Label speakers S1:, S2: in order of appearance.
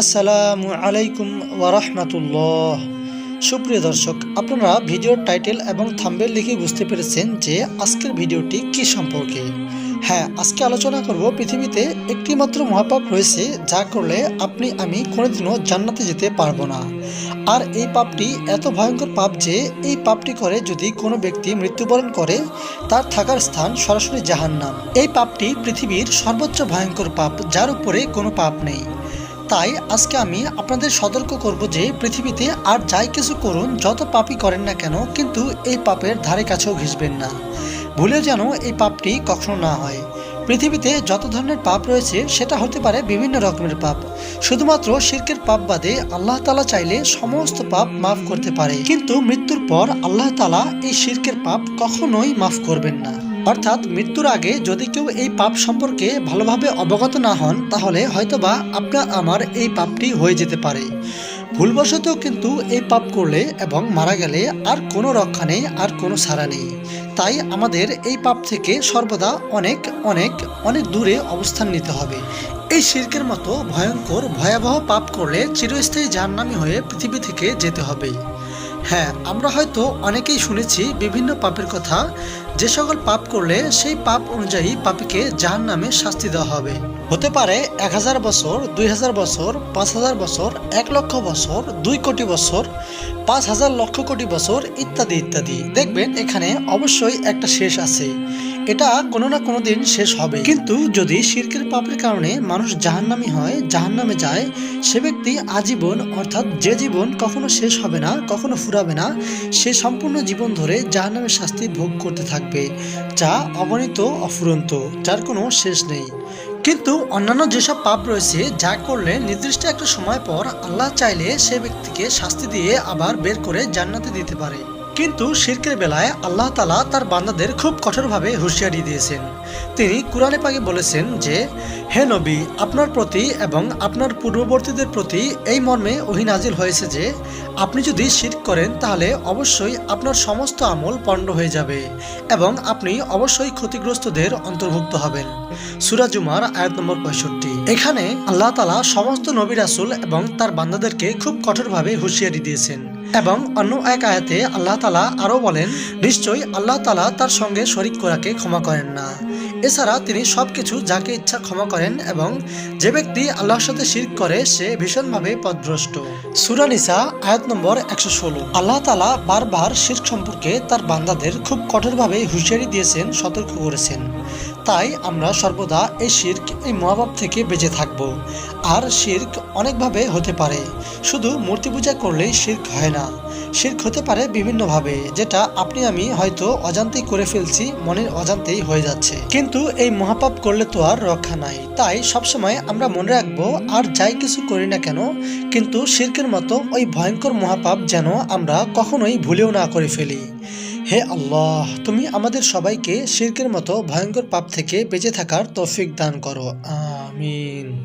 S1: আসসালামু আলাইকুম ওয়ারহমাতুল্লাহ সুপ্রিয় দর্শক, আপনারা ভিডিওর টাইটেল এবং থাম্বেল লিখে বুঝতে পেরেছেন যে আজকের ভিডিওটি কি সম্পর্কে। হ্যাঁ আজকে আলোচনা করব পৃথিবীতে একটি মাত্র মহাপাপ রয়েছে যা করলে আপনি, আমি কোনোদিনও জান্নাতে যেতে পারব না। আর এই পাপটি এত ভয়ঙ্কর পাপ যে এই পাপটি করে যদি কোনো ব্যক্তি মৃত্যুবরণ করে, তার থাকার স্থান সরাসরি জাহান্নাম। এই পাপটি পৃথিবীর সর্বোচ্চ ভয়ঙ্কর পাপ, যার উপরে কোনো পাপ নেই। তাই আজকে আমি আপনাদের সতর্ক করব যে পৃথিবীতে আর যাই কিছু করুন, যত পাপই করেন না কেন, কিন্তু এই পাপের ধারে কাছেও ঘেসবেন না। ভুলে যেন এই পাপটি কখনো না হয়। পৃথিবীতে যত ধরনের পাপ রয়েছে, সেটা হতে পারে বিভিন্ন রকমের পাপ। শুধুমাত্র শিরকের পাপ বাদে আল্লাহ তালা চাইলে সমস্ত পাপ মাফ করতে পারে। কিন্তু মৃত্যুর পর আল্লাহ তালা এই শিরকের পাপ কখনোই মাফ করবেন না। অর্থাৎ মৃত্যুর আগে যদি কেউ এই পাপ সম্পর্কে ভালোভাবে অবগত না হন, তাহলে হয়তোবা আপনার আমার এই পাপটি হয়ে যেতে পারে। ভুলবশত কিন্তু এই পাপ করলে এবং মারা গেলে আর কোনো রক্ষা নেই, আর কোনো সাড়া নেই। তাই আমাদের এই পাপ থেকে সর্বদা অনেক অনেক অনেক দূরে অবস্থান নিতে হবে। এই শির্কের মতো ভয়ঙ্কর, ভয়াবহ পাপ করলে চিরস্থায়ী জাহান্নামী হয়ে পৃথিবী থেকে যেতে হবে। হ্যাঁ আমরা হয়তো অনেকেই শুনেছি বিভিন্ন পাপের কথা। যে সকল পাপ করলে সেই পাপ অনুযায়ী পাপিকে জাহান নামে শাস্তি দেওয়া হবে। হতে পারে এক হাজার বছর, দুই হাজার বছর, পাঁচ হাজার বছর, এক লক্ষ বছর, দুই কোটি বছর, পাঁচ হাজার লক্ষ কোটি বছর ইত্যাদি ইত্যাদি। দেখবেন এখানে অবশ্যই একটা শেষ আছে। এটা কোনো না কোনো দিন শেষ হবে। কিন্তু যদি শিরকের পাপের কারণে মানুষ জাহান্নামি হয়, জাহান্নামে যায়, সে ব্যক্তি আজীবন, অর্থাৎ যে জীবন কখনো শেষ হবে না, কখনো ফুরাবে না, সে সম্পূর্ণ জীবন ধরে জাহান্নামের শাস্তি ভোগ করতে থাকবে, যা অগণিত অফুরন্ত, যার কোনো শেষ নেই। কিন্তু অন্যান্য যেসব পাপ রয়েছে, যা করলে নির্দিষ্ট একটা সময় পর আল্লাহ চাইলে সে ব্যক্তিকে শাস্তি দিয়ে আবার বের করে জান্নাতে দিতে পারে। কিন্তু শিরকের বেলায় আল্লাহ তালা তার বান্দাদের খুব কঠোরভাবে হুঁশিয়ারি দিয়েছেন। তিনি কোরআনে পাকে বলেছেন যে, হে নবী, আপনার প্রতি এবং আপনার পূর্ববর্তীদের প্রতি এই মর্মে ওহি নাজিল হয়েছে যে, আপনি যদি শিরক করেন তাহলে অবশ্যই আপনার সমস্ত আমল পণ্ড হয়ে যাবে এবং আপনি অবশ্যই ক্ষতিগ্রস্তদের অন্তর্ভুক্ত হবেন। সুরাজুমার আয়াত নম্বর পঁয়ষট্টি। এখানে আল্লাহ তালা সমস্ত নবী রাসুল এবং তার বান্দাদেরকে খুব কঠোরভাবে হুঁশিয়ারি দিয়েছেন। এবং অন্য এক আয়াতে আল্লাহ তালা আরও বলেন, নিশ্চয়ই আল্লাহ তালা তার সঙ্গে শরিক করাকে ক্ষমা করেন না। এছাড়া তিনি সবকিছু যাকে ইচ্ছা ক্ষমা করেন এবং যে ব্যক্তি আল্লাহর সাথে শির করে, সে ভীষণভাবে পথভ্রষ্ট সুরানিসা আয়াত নম্বর একশো ষোলো। আল্লাহ তালা বারবার শির সম্পর্কে তার বান্দাদের খুব কঠোরভাবে হুঁশিয়ারি দিয়েছেন, সতর্ক করেছেন। তাই আমরা সর্বদা এই শির্ক এই মহাভাব থেকে বেঁচে থাকব। আর শির্ক অনেকভাবে হতে পারে। শুধু মূর্তি পূজা করলেই শির্ক হয় না। শির্ক হতে পারে বিভিন্নভাবে, যেটা আপনি আমি হয়তো অজান্তেই করে ফেলছি, মনের অজান্তেই হয়ে যাচ্ছে। কিন্তু এই মহাপাপ করলে তো আর রক্ষা নাই। তাই সবসময় আমরা মনে রাখব, আর যাই কিছু করি না কেন, কিন্তু শির্কের মতো ওই ভয়ঙ্কর মহাপাপ যেন আমরা কখনোই ভুলেও না করে ফেলি। হে আল্লাহ, তুমি আমাদের সবাইকে শির্কের মতো ভয়ঙ্কর পাপ থেকে বেঁচে থাকার তৌফিক দান করো। আমিন।